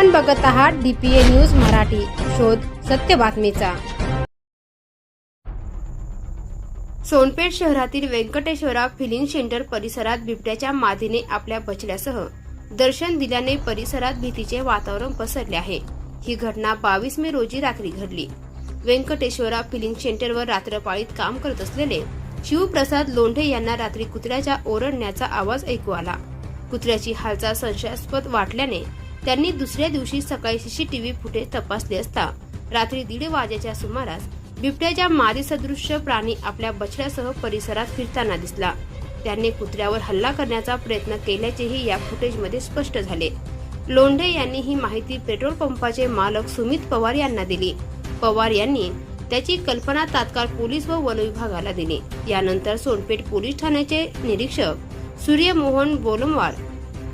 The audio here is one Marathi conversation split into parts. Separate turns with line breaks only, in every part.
आपण बघत आहात डीपीए न्यूज मराठी. शोध सत्य बातमीचा. सोनपेठ शहरातील व्यंकटेश्वरा फिलिंग सेंटर परिसरात बिबट्याच्या मादीने आपल्या बचल्यासह दर्शन दिल्याने परिसरात भीतीचे वातावरण पसरले आहे. ही घटना बावीस मे रोजी रात्री घडली. व्यंकटेश्वरा फिलिंग सेंटरवर रात्रपाळीत काम करत असलेले शिवप्रसाद लोंढे यांना रात्री कुत्र्याच्या ओरडण्याचा आवाज ऐकू आला. कुत्र्याची हालचाल संशयास्पद वाटल्याने त्यांनी दुसऱ्या दिवशी सकाळी सीसीटीव्ही फुटेज तपासले असता रात्री दीड वाजेच्या सुमारास बिबट्याच्या मादी सदृश्य प्राणी आपल्या बछड्यासह परिसरात फिरताना दिसला. त्याने कुत्र्यावर हल्ला करण्याचा प्रयत्न केल्याचेही या फुटेजमध्ये स्पष्ट झाले. लोंढे यांनी ही माहिती पेट्रोल पंपाचे मालक सुमित पवार यांना दिली. पवार यांनी त्याची कल्पना तात्काळ पोलीस व वन विभागाला दिली. यानंतर सोनपेठ पोलीस ठाण्याचे निरीक्षक सूर्यमोहन बोलमवार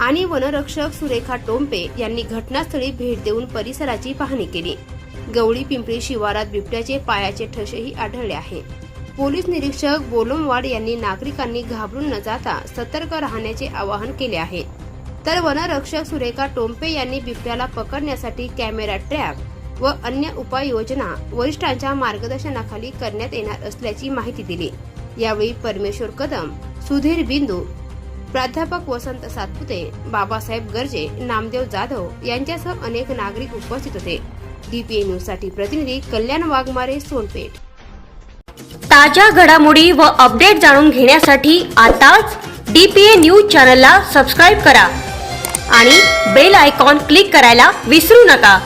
आणि वनरक्षक सुरेखा टोंपे यांनी घटनास्थळी भेट देऊन परिसराची पाहणी केली. गवळी पिंपरी शिवारात बिबट्याचे पायाचे ठसेही आढळले आहे. पोलीस निरीक्षक बोलमवाड यांनी नागरिकांनी घाबरून न जाता सतर्क राहण्याचे आवाहन केले आहे. तर वनरक्षक सुरेखा टोंपे यांनी बिबट्याला पकडण्यासाठी कॅमेरा ट्रॅप व अन्य उपाययोजना वरिष्ठांच्या मार्गदर्शनाखाली करण्यात येणार असल्याची माहिती दिली. यावेळी परमेश्वर कदम सुधीर बिंदू प्राध्यापक वसंत सातपुते बाबासाहेब गर्जे नामदेव जाधव यांच्यासह अनेक नागरिक उपस्थित होते. डीपीए न्यूजसाठी प्रतिनिधी कल्याण वाघमारे सोनपेठ.
ताज्या घडामोडी व अपडेट जाणून घेण्यासाठी आताच डीपीए न्यूज चॅनलला सबस्क्राईब करा आणि बेल आयकॉन क्लिक करायला विसरू नका.